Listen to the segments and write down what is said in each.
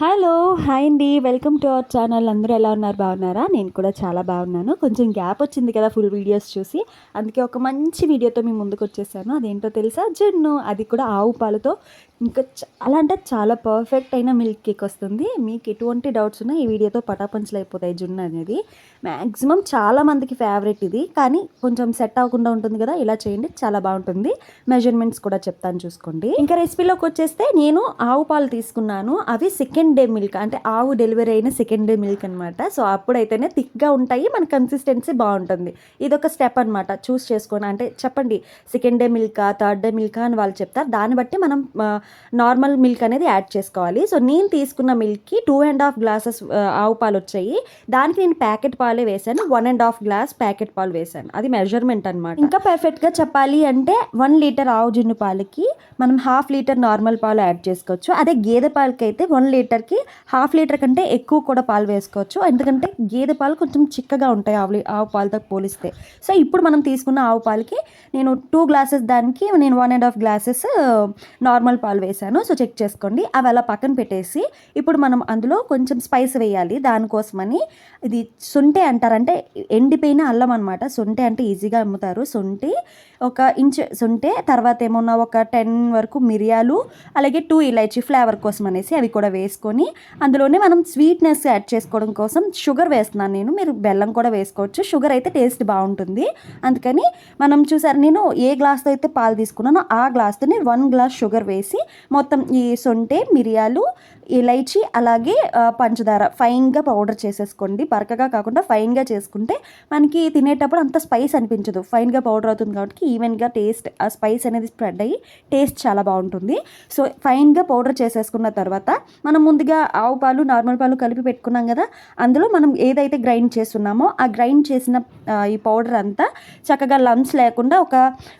Hello hi అండి. Welcome to our channel. అందరూ ఎలా ఉన్నారు? బాగున్నారా? నేను కూడా చాలా బాగున్నాను. కొంచెం గ్యాప్ వచ్చింది కదా ఫుల్ వీడియోస్ చూసి. అందుకే ఒక మంచి వీడియోతో మీ ముందుకు వచ్చేసాను అదేంటో తెలుసా? జున్ను. అది కూడా ఆవు పాలతో ఇంకా చాలా అంటే చాలా పర్ఫెక్ట్ అయిన మిల్క్ కేక్ వస్తుంది. మీకు ఎటువంటి డౌట్స్ ఉన్నా ఈ వీడియోతో పటాపంచలు అయిపోతాయి జున్ను అనేది. మ్యాక్సిమం చాలా మందికి ఫేవరెట్ ఇది. కానీ కొంచెం సెట్ అవ్వకుండా ఉంటుంది కదా ఇలా చేయండి చాలా బాగుంటుంది. మెజర్మెంట్స్ కూడా చెప్తాను చూసుకోండి. ఇంకా రెసిపీలోకి వచ్చేస్తే నేను ఆవు పాలు తీసుకున్నాను. అవి సెకండ్ డే మిల్క్ అంటే ఆవు డెలివరీ అయిన సెకండ్ డే మిల్క్ అనమాట సో అప్పుడైతేనే థిక్గా ఉంటాయి మన కన్సిస్టెన్సీ బాగుంటుంది. ఇది ఒక స్టెప్ అనమాట చూస్ చేసుకొని అంటే చెప్పండి సెకండ్ డే మిల్కా థర్డ్ డే మిల్కా అని వాళ్ళు చెప్తారు. దాన్ని బట్టి మనం నార్మల్ మిల్క్ అనేది యాడ్ చేసుకోవాలి. సో నేను తీసుకున్న మిల్క్కి టూ అండ్ హాఫ్ గ్లాసెస్ ఆవు పాలు వచ్చాయి. దానికి నేను ప్యాకెట్ పాలే వేసాను one and half glass packet పాలు వేసాను అది మెజర్మెంట్ అనమాట ఇంకా పర్ఫెక్ట్గా చెప్పాలి అంటే వన్ లీటర్ ఆవు జున్ను పాలకి మనం హాఫ్ లీటర్ నార్మల్ పాలు యాడ్ చేసుకోవచ్చు. అదే గేదె పాలకి అయితే వన్ లీటర్కి హాఫ్ లీటర్ కంటే ఎక్కువ కూడా పాలు వేసుకోవచ్చు. ఎందుకంటే గేదె పాలు కొంచెం చిక్కగా ఉంటాయి ఆవు ఆవు పాలతో పోలిస్తే. సో ఇప్పుడు మనం తీసుకున్న ఆవు పాలకి నేను టూ గ్లాసెస్ దానికి నేను one and half glasses normal పాలు వేసాను. సో చెక్ చేసుకోండి. అవి అలా పక్కన పెట్టేసి ఇప్పుడు మనం అందులో కొంచెం స్పైస్ వేయాలి దానికోసమని. ఇది సొంటే అంటారంటే ఎండిపోయిన అల్లం అనమాట సొంటే అంటే ఈజీగా అమ్ముతారు. సొంటి ఒక ఇంచ్ సొంటే తర్వాత ఏమన్నా ఒక టెన్ వరకు మిరియాలు అలాగే టూ ఇలైచీ ఫ్లేవర్ కోసం అనేసి అవి కూడా వేసుకొని అందులోనే మనం స్వీట్నెస్ యాడ్ చేసుకోవడం కోసం షుగర్ వేస్తున్నాను నేను. మీరు బెల్లం కూడా వేసుకోవచ్చు. షుగర్ అయితే టేస్ట్ బాగుంటుంది. అందుకని మనం చూసారు నేను ఏ గ్లాస్తో అయితే పాలు తీసుకున్నానో ఆ గ్లాస్తోనే వన్ గ్లాస్ షుగర్ వేసి మొత్తం ఈ సొంటే మిరియాలు ఇలైచి అలాగే పంచదార. ఫైన్గా పౌడర్ చేసేసుకోండి. బరకగా కాకుండా ఫైన్గా చేసుకుంటే మనకి తినేటప్పుడు అంత స్పైస్ అనిపించదు. ఫైన్గా పౌడర్ అవుతుంది కాబట్టి ఈవెన్గా టేస్ట్ ఆ స్పైస్ అనేది స్ప్రెడ్ అయ్యి టేస్ట్ చాలా బాగుంటుంది. సో ఫైన్గా పౌడర్ చేసేసుకున్న తర్వాత మనం ముందుగా ఆవు పాలు నార్మల్ పాలు కలిపి పెట్టుకున్నాం కదా అందులో మనం ఏదైతే గ్రైండ్ చేస్తున్నామో ఆ గ్రైండ్ చేసిన ఈ పౌడర్ అంతా చక్కగా లమ్స్ లేకుండా ఒక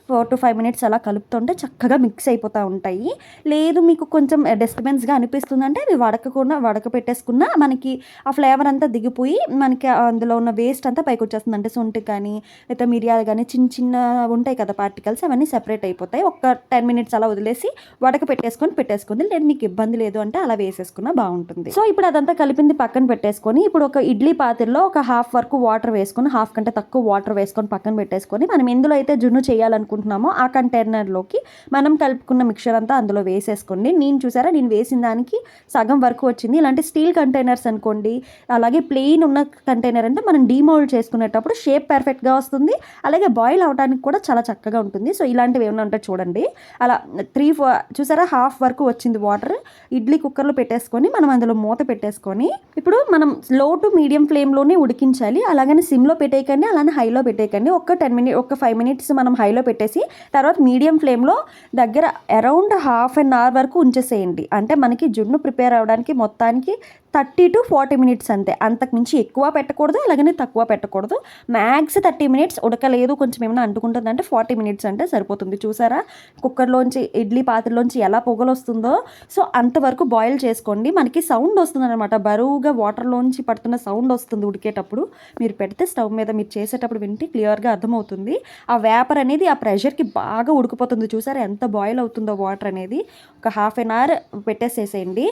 ఫోర్ టు ఫైవ్ మినిట్స్ అలా కలుపుతుంటే చక్కగా మిక్స్ అయిపోతూ ఉంటాయి. లేదు మీకు కొంచెం డిస్టర్బెన్స్గా అనిపిస్తుందంటే అవి వడకకుండా వడక పెట్టేసుకున్న మనకి ఆ ఫ్లేవర్ అంతా దిగిపోయి మనకి అందులో ఉన్న వేస్ట్ అంతా పైకి వచ్చేస్తుంది అంటే సొంటి కానీ లేదా మిరియాలు కానీ చిన్న చిన్న ఉంటాయి కదా పార్టికల్స్ అవన్నీ సెపరేట్ అయిపోతాయి. ఒక టెన్ మినిట్స్ అలా వదిలేసి వడక పెట్టేసుకొని పెట్టేసుకుంది. లేదు మీకు ఇబ్బంది లేదు అంటే అలా వేసేసుకున్న బాగుంటుంది. సో ఇప్పుడు అదంతా కలిపింది పక్కన పెట్టేసుకొని ఇప్పుడు ఒక ఇడ్లీ పాత్రలో ఒక హాఫ్ వరకు వాటర్ వేసుకొని హాఫ్ కంటే తక్కువ వాటర్ వేసుకొని పక్కన పెట్టేసుకొని మనం ఎందులో అయితే జున్ను చేయాలనుకుంటున్నామో ఆ కంటైనర్లోకి మనం కలుపుకున్న మిక్చర్ అంతా అందులో వేసేసుకోండి. నేను చూసారా? నేను వేసిన దానికి సగం వరకు వచ్చింది. ఇలాంటి స్టీల్ కంటైనర్స్ అనుకోండి అలాగే ప్లెయిన్ ఉన్న కంటైనర్ అంటే మనం డీమోల్డ్ చేసుకునేటప్పుడు షేప్ పర్ఫెక్ట్గా వస్తుంది. అలాగే బాయిల్ అవడానికి కూడా చాలా చక్కగా ఉంటుంది. సో ఇలాంటివి ఏమైనా ఉంటే చూడండి. అలా త్రీ ఫోర్ చూసారా? హాఫ్ వరకు వచ్చింది వాటర్. ఇడ్లీ కుక్కర్లో పెట్టేసుకొని మనం అందులో మూత పెట్టేసుకొని ఇప్పుడు మనం లో టు మీడియం ఫ్లేమ్లోనే ఉడికించాలి. అలాగని సిమ్లో పెట్టేయకండి. అలానే హైలో పెట్టేయకండి. ఒక టెన్ మినిట్ ఒక ఫైవ్ మినిట్స్ మనం హైలో పెట్టేసి తర్వాత మీడియం ఫ్లేమ్లో దగ్గర అరౌండ్ హాఫ్ అన్ అవర్ వరకు ఉంచేసేయండి. అంటే మనకి జున్ను ప్రిపేర్ అవ్వడానికి మొత్తానికి థర్టీ టు ఫార్టీ మినిట్స్ అంతే. అంతకుమించి ఎక్కువ పెట్టకూడదు అలాగనే తక్కువ పెట్టకూడదు. మ్యాక్స్ థర్టీ మినిట్స్ ఉడకలేదు కొంచెం ఏమైనా అంటుకుంటుంది అంటే ఫార్టీ మినిట్స్ అంటే సరిపోతుంది. చూసారా? కుక్కర్లోంచి ఇడ్లీ పాత్రలోంచి ఎలా పొగలు వస్తుందో సో అంతవరకు బాయిల్ చేసుకోండి. మనకి సౌండ్ వస్తుంది అనమాట బరువుగా వాటర్లోంచి పడుతున్న సౌండ్ వస్తుంది ఉడికేటప్పుడు. మీరు పెడితే స్టవ్ మీద మీరు చేసేటప్పుడు వింటే క్లియర్గా అర్థమవుతుంది. ఆ వేపర్ అనేది ఆ ప్రెషర్కి బాగా ఉడికిపోతుంది. చూసారా? ఎంత బాయిల్ అవుతుందో వాటర్ అనేది. ఒక హాఫ్ అన్ అవర్ పెట్టేసేసేయండి.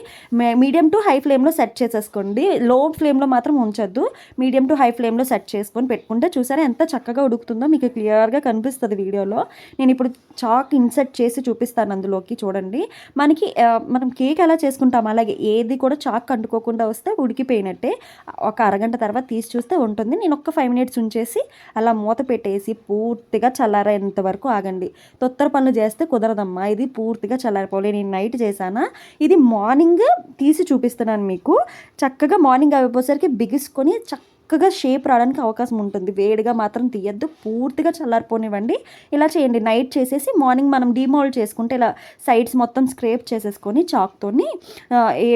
మీడియం టు హై ఫ్లేమ్లో సెట్ సెట్ చేసేసుకోండి. లో ఫ్లేమ్లో మాత్రం ఉంచొద్దు. మీడియం టు హై ఫ్లేమ్లో సెట్ చేసుకొని పెట్టుకుంటే చూసారా ఎంత చక్కగా ఉడుకుతుందో మీకు క్లియర్గా కనిపిస్తుంది వీడియోలో. నేను ఇప్పుడు చాక్ ఇన్సెట్ చేసి చూపిస్తాను అందులోకి చూడండి. మనకి మనం కేక్ ఎలా చేసుకుంటాం అలాగే ఏది కూడా చాక్ అంటుకోకుండా వస్తే ఉడికిపోయినట్టే. ఒక అరగంట తర్వాత తీసి చూస్తే ఉంటుంది. నేను ఒక్క ఫైవ్ మినిట్స్ ఉంచేసి అలా మూత పెట్టేసి పూర్తిగా చల్లారేంత వరకు ఆగండి. తొత్తర పనులు చేస్తే కుదరదమ్మా. ఇది పూర్తిగా చల్లారిపోలే నేను నైట్ చేశానా? ఇది మార్నింగ్ తీసి చూపిస్తున్నాను మీకు. చక్కగా మార్నింగ్ అయిపోయేసరికి బిగుసుకొని చక్కగా షేప్ రావడానికి అవకాశం ఉంటుంది. వేడిగా మాత్రం తీయద్దు. పూర్తిగా చల్లారిపోనివ్వండి. ఇలా చేయండి. నైట్ చేసేసి మార్నింగ్ మనం డిమోల్డ్ చేసుకుంటే ఇలా సైడ్స్ మొత్తం స్క్రేప్ చేసేసుకొని చాక్తోని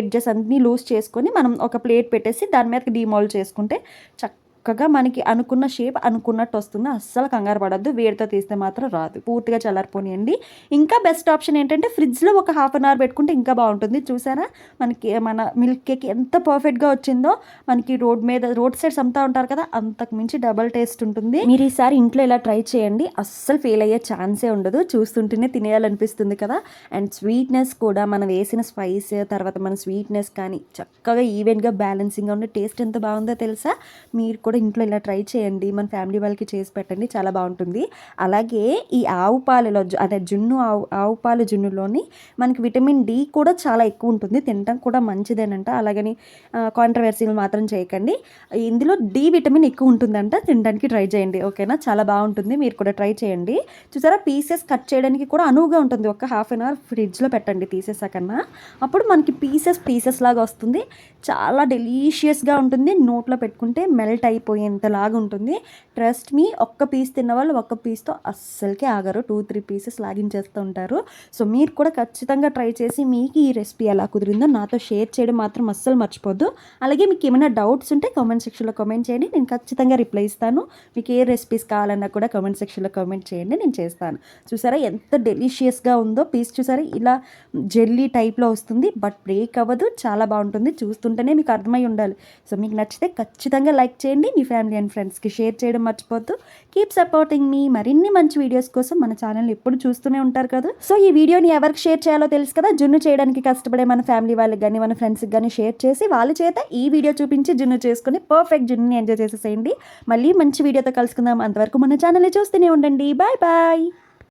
ఎడ్జెస్ అన్నీ లూజ్ చేసుకొని మనం ఒక ప్లేట్ పెట్టేసి దాని మీద డిమోల్డ్ చేసుకుంటే చక్క చక్కగా మనకి అనుకున్న షేప్ అనుకున్నట్టు వస్తుంది. అస్సలు కంగారు పడద్దు. వేడితో తీస్తే మాత్రం రాదు. పూర్తిగా చల్లారిపోనియండి. ఇంకా బెస్ట్ ఆప్షన్ ఏంటంటే ఫ్రిడ్జ్లో ఒక హాఫ్ అన్ అవర్ పెట్టుకుంటే ఇంకా బాగుంటుంది. చూసారా? మనకి మన మిల్క్ కేక్ ఎంత పర్ఫెక్ట్గా వచ్చిందో. మనకి రోడ్ మీద రోడ్ సైడ్స్ అమ్ముతా ఉంటారు కదా అంతకు మించి డబల్ టేస్ట్ ఉంటుంది. మీరు ఈసారి ఇంట్లో ఇలా ట్రై చేయండి. అస్సలు ఫెయిల్ అయ్యే ఛాన్సే ఉండదు. చూస్తుంటేనే తినేయాలనిపిస్తుంది కదా. అండ్ స్వీట్నెస్ కూడా మనం వేసిన స్పైస్ తర్వాత మన స్వీట్నెస్ కానీ చక్కగా ఈవెంట్గా బ్యాలెన్సింగ్గా ఉండే టేస్ట్ ఎంత బాగుందో తెలుసా? మీరు కూడా ఇంట్లో ఇలా ట్రై చేయండి. మన ఫ్యామిలీ వాళ్ళకి చేసి పెట్టండి. చాలా బాగుంటుంది. అలాగే ఈ ఆవు పాలలో అదే జున్ను ఆవు ఆవు పాలు జున్నులోని మనకి విటమిన్ డి కూడా చాలా ఎక్కువ ఉంటుంది. తినడం కూడా మంచిదేనంట. అలాగని కాంట్రవర్సీలు మాత్రం చేయకండి. ఇందులో డి విటమిన్ ఎక్కువ ఉంటుందంట. తినడానికి ట్రై చేయండి. ఓకేనా? చాలా బాగుంటుంది. మీరు కూడా ట్రై చేయండి. చూసారా? పీసెస్ కట్ చేయడానికి కూడా అనువుగా ఉంటుంది. ఒక హాఫ్ అన్ అవర్ ఫ్రిడ్జ్లో పెట్టండి తీసేసాకన్నా అప్పుడు మనకి పీసెస్ పీసెస్ లాగా వస్తుంది. చాలా డెలీషియస్గా ఉంటుంది. నోట్లో పెట్టుకుంటే మెల్ట్ అయిపోయేంతలాగా ఉంటుంది ట్రస్ట్ మీ ఒక్క పీస్ తిన్న వాళ్ళు ఒక్క పీస్తో అస్సలకే ఆగరు. టూ త్రీ పీసెస్ లాగించేస్తూ ఉంటారు. సో మీరు కూడా ఖచ్చితంగా ట్రై చేసి మీకు ఈ రెసిపీ ఎలా కుదిరిందో నాతో షేర్ చేయడం మాత్రం అస్సలు మర్చిపోద్దు. అలాగే మీకు ఏమైనా డౌట్స్ ఉంటే కామెంట్ సెక్షన్లో కామెంట్ చేయండి. నేను ఖచ్చితంగా రిప్లై ఇస్తాను. మీకు ఏ రెసిపీస్ కావాలన్నా కూడా కామెంట్ సెక్షన్లో కామెంట్ చేయండి. నేను చేస్తాను. చూసారా ఎంత డెలిషియస్గా ఉందో. పీస్ చూసారా? ఇలా జెల్లీ టైప్లో వస్తుంది. బట్ బ్రేక్ అవ్వదు. చాలా బాగుంటుంది. చూస్తుంటేనే మీకు అర్థమై ఉండాలి. సో మీకు నచ్చితే ఖచ్చితంగా లైక్ చేయండి. మీ ఫ్యామిలీ అండ్ ఫ్రెండ్స్కి షేర్ చేయడం మర్చిపోద్దు కీప్ సపోర్టింగ్ మీ మరిన్ని మంచి వీడియోస్ కోసం మన ఛానల్ ఎప్పుడు చూస్తూనే ఉంటారు కదా. సో ఈ వీడియోని ఎవరికి షేర్ చేయాలో తెలుసు కదా. జున్ను చేయడానికి కష్టపడే మన ఫ్యామిలీ వాళ్ళకి కానీ మన ఫ్రెండ్స్కి కానీ షేర్ చేసి వాళ్ళ చేత ఈ వీడియో చూపించి జున్ను చేసుకుని పర్ఫెక్ట్ జున్నుని ఎంజాయ్ చేసేసేయండి. మళ్ళీ మంచి వీడియోతో కలుసుకుందాం. అంతవరకు మన ఛానల్ చూస్తూనే ఉండండి. Bye bye